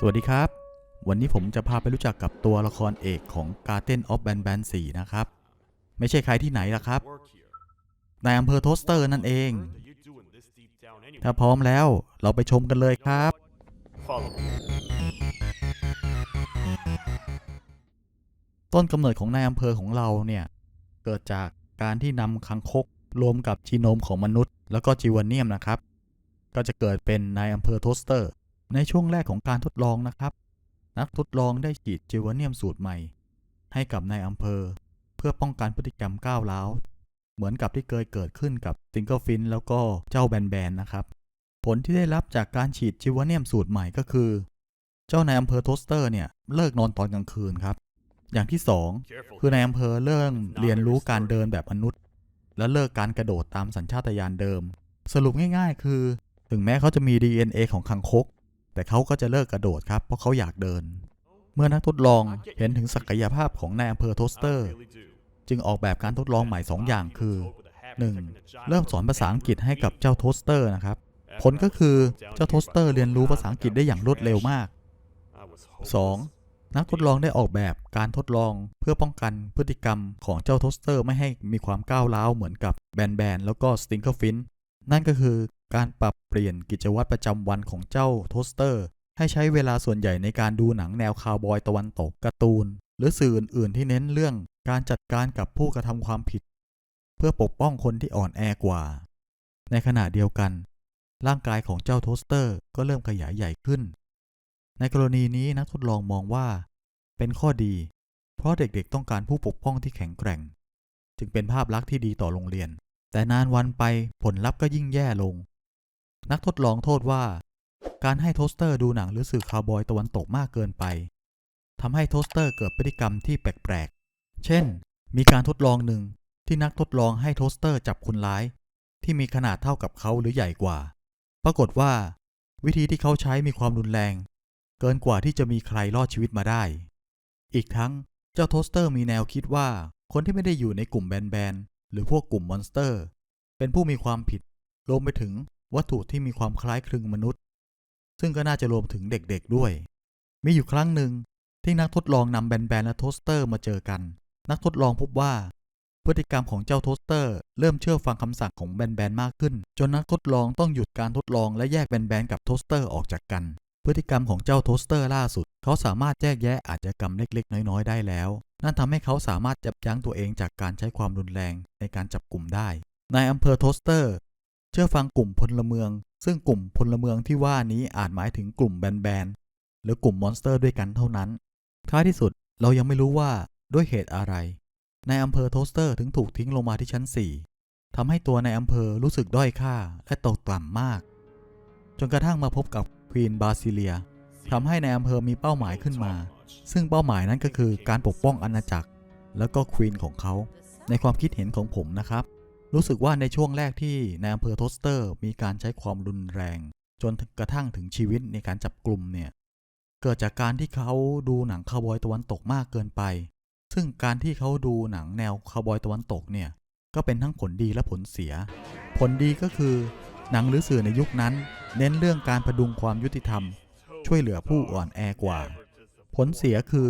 สวัสดีครับ วันนี้ผมจะพาไปรู้จักกับตัวละครเอกของ Garden of Ban Ban 4 นะครับ ไม่ใช่ใครที่ไหนล่ะครับนายอำเภอโทสเตอร์นั่นเอง ถ้าพร้อมแล้วเราไปชมกันเลยครับ Follow ต้นกำเนิดของนายอำเภอของเราเนี่ย เกิดจากการที่นำคังคกรวมกับจีโนมของมนุษย์ แล้วก็จีวาเนียมนะครับ ก็จะเกิดเป็นนายอำเภอโทสเตอร์ ในช่วงแรกของการทดลองนะครับ นักทดลองได้ฉีดจีวาเนียมสูตรใหม่ ให้กับนายอำเภอ เพื่อป้องกันพฤติกรรมก้าวร้าว เหมือนกับที่เคยเกิดขึ้นกับซิงเกิลฟินแล้วก็เจ้าแบนแบนนะครับ ผลที่ได้รับจากการฉีดจีวาเนียมสูตรใหม่ก็คือ เจ้านายอำเภอโทสเตอร์เนี่ยเลิกนอนตอนกลางคืนครับ อย่างที่สอง Careful. คือในอำเภอเริ่มเรียนรู้การเดินแบบมนุษย์ และเลิกการกระโดดตามสัญชาตญาณเดิม สรุปง่าย ๆ คือ ถึงแม้เขาจะมี DNA ของคังคก แต่เขาก็จะเลิกกระโดดครับ เพราะเขาอยากเดิน เมื่อนักทดลองเห็นถึงศักยภาพของนายอำเภอโทสเตอร์ จึงออกแบบการทดลองใหม่ 2 อย่างคือ 1. เริ่มสอนภาษาอังกฤษให้กับเจ้าโทสเตอร์นะครับ ผลก็คือเจ้าโทสเตอร์เรียนรู้ภาษาอังกฤษได้อย่างรวดเร็วมาก 2. นักทดลองได้ออกแบบการทดลองเพื่อป้องกันพฤติกรรมของเจ้าโทสเตอร์ ไม่ให้มีความก้าวร้าวเหมือนกับแบนแบนแล้วก็สติงเกอร์ฟิน นั่นก็คือการปรับเปลี่ยนกิจวัตรประจำวันของเจ้าโทสเตอร์ ให้ใช้เวลาส่วนใหญ่ในการดูหนังแนวคาวบอยตะวันตกการ์ตูน หรือสื่ออื่นๆที่เน้นเรื่องการจัดการกับผู้กระทำความผิด เพื่อปกป้องคนที่อ่อนแอกว่า ในขณะเดียวกัน ร่างกายของเจ้าโทสเตอร์ก็เริ่มขยายใหญ่ขึ้น ในกรณีนี้นักทดลองมองว่า เป็นข้อดี เพราะเด็กๆต้องการผู้ปกป้องที่แข็งแกร่ง จึงเป็นภาพลักษณ์ที่ดีต่อโรงเรียน แต่นานวันไปผลลัพธ์ก็ยิ่งแย่ลง นักทดลองโทษว่า การให้โทสเตอร์ดูหนังหรือสื่อคาวบอยตะวันตกมากเกินไปทำให้โทสเตอร์เกิดพฤติกรรมที่แปลกๆ เช่น มีการทดลองหนึ่งที่นักทดลองให้โทสเตอร์จับคนร้าย ที่มีขนาดเท่ากับเขาหรือใหญ่กว่า ปรากฏว่า วิธีที่เขาใช้มีความรุนแรง เกินกว่าที่จะมีใครรอดชีวิตมาได้ อีกทั้งเจ้าโทสเตอร์มีแนวคิดว่าคนที่ไม่ได้อยู่ในกลุ่มแบนๆ หรือพวกกลุ่มมอนสเตอร์ เป็นผู้มีความผิด รวมไปถึงวัตถุที่มีความคล้ายคลึงมนุษย์ ซึ่งก็น่าจะรวมถึงเด็กๆด้วย มีอยู่ครั้งหนึ่งที่นักทดลองนำแบนๆและโทสเตอร์มาเจอกัน นักทดลองพบว่า พฤติกรรมของเจ้าโทสเตอร์ เริ่มเชื่อฟังคำสั่งของแบนๆมากขึ้น จนนักทดลองต้องหยุดการทดลองและแยกแบนๆกับโทสเตอร์ออกจากกัน พฤติกรรมของเจ้าโทสเตอร์ล่าสุด เขาสามารถแยกแยะอาชญากรรมเล็ก ๆ น้อย ๆ ได้แล้ว นั่นทำให้เขาสามารถจับยั้งตัวเองจากการใช้ความรุนแรงในการจับกลุ่มได้นายอำเภอโทสเตอร์ เชื่อฟังกลุ่มพลเมือง ซึ่งกลุ่มพลเมืองที่ว่านี้อาจหมายถึงกลุ่มแบนๆหรือกลุ่มมอนสเตอร์ด้วยกันเท่านั้นท้ายที่สุดเรายังไม่รู้ว่าด้วยเหตุอะไรนายอำเภอโทสเตอร์ถึงถูกทิ้งลงมาที่ชั้น 4ทำให้ตัวนายอำเภอรู้สึกด้อยค่าและตกต่ำมาก จนกระทั่งมาพบกับ วีนบาซิเลียทำให้ในอำเภอมีเป้าหมายขึ้นมา ซึ่งเป้าหมายนั้นก็คือการปกป้องอาณาจักร แล้วก็ควีนของเขา ในความคิดเห็นของผมนะครับ รู้สึกว่าในช่วงแรกที่ในอำเภอทสเตอร์ มีการใช้ความรุนแรง จนกระทั่งถึงชีวิตในการจับกลุ่มเนี่ย เกิดจากการที่เขาดูหนังคาวบอยตะวันตกมากเกินไป ซึ่งการที่เขาดูหนังแนวคาวบอยตะวันตกเนี่ย ก็เป็นทั้งผลดีและผลเสีย ผลดีก็คือหนังหรือสื่อในยุคนั้น เน้นเรื่องการพดุงความยุติธรรม ช่วยเหลือผู้อ่อนแอกว่า ผลเสียคือ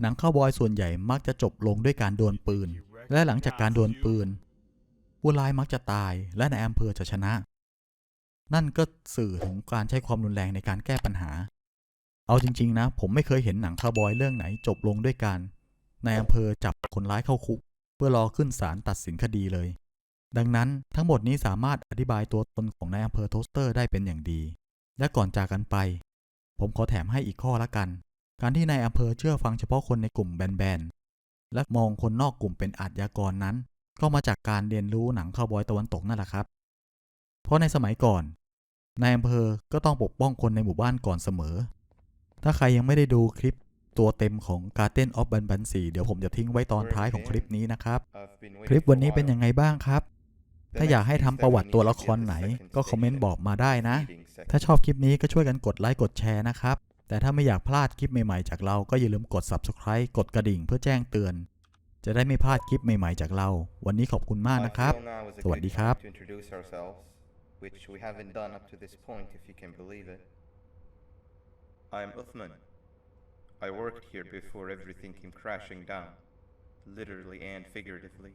หนังคาวบอยส่วนใหญ่มักจะจบลงด้วยการโดวลปืน และหลังจากการโดวลปืนผู้ร้ายมักจะตายและในอำเภอจะชนะ นั่นก็สื่อถึงการใช้ความรุนแรงในการแก้ปัญหา เอาจริง ๆ นะ ผมไม่เคยเห็นหนังคาวบอยเรื่องไหนจบลงด้วยการในอำเภอจับคนร้ายเข้าคุก เพื่อรอขึ้นศาลตัดสินคดีเลย ดังนั้นทั้งหมดนี้สามารถอธิบายตัวตนของนายอำเภอโทสเตอร์ได้เป็นอย่างดี และก่อนจากกันไป ผมขอแถมให้อีกข้อละกัน การที่นายอำเภอเชื่อฟังเฉพาะคนในกลุ่มแบนๆ และมองคนนอกกลุ่มเป็นอาชญากรนั้น ก็มาจากการเรียนรู้หนังคาวบอยตะวันตกนั่นแหละครับ เพราะในสมัยก่อนนายอำเภอก็ต้องปกป้องคนในหมู่บ้านก่อนเสมอ ถ้าใครยังไม่ได้ดูคลิปตัวเต็มของ Garden of Ban Ban 4 เดี๋ยวผมจะทิ้งไว้ตอนท้ายของคลิปนี้นะครับ คลิปวันนี้เป็นยังไงบ้างครับ ถ้าอยากให้ทำประวัติตัวละครไหน ก็คอมเมนต์บอกมาได้นะ ถ้าชอบคลิปนี้ก็ช่วยกันกดไลค์กดแชร์นะครับ แต่ถ้าไม่อยากพลาดคลิปใหม่ๆจากเราก็อย่าลืมกด Subscribe กดกระดิ่งเพื่อแจ้งเตือน จะได้ไม่พลาดคลิปใหม่ๆจากเรา วันนี้ขอบคุณมากนะครับ สวัสดีครับ which we haven't done up to this point, if you can believe it. I'm Uthman. I worked here before everything came crashing down, literally and figuratively.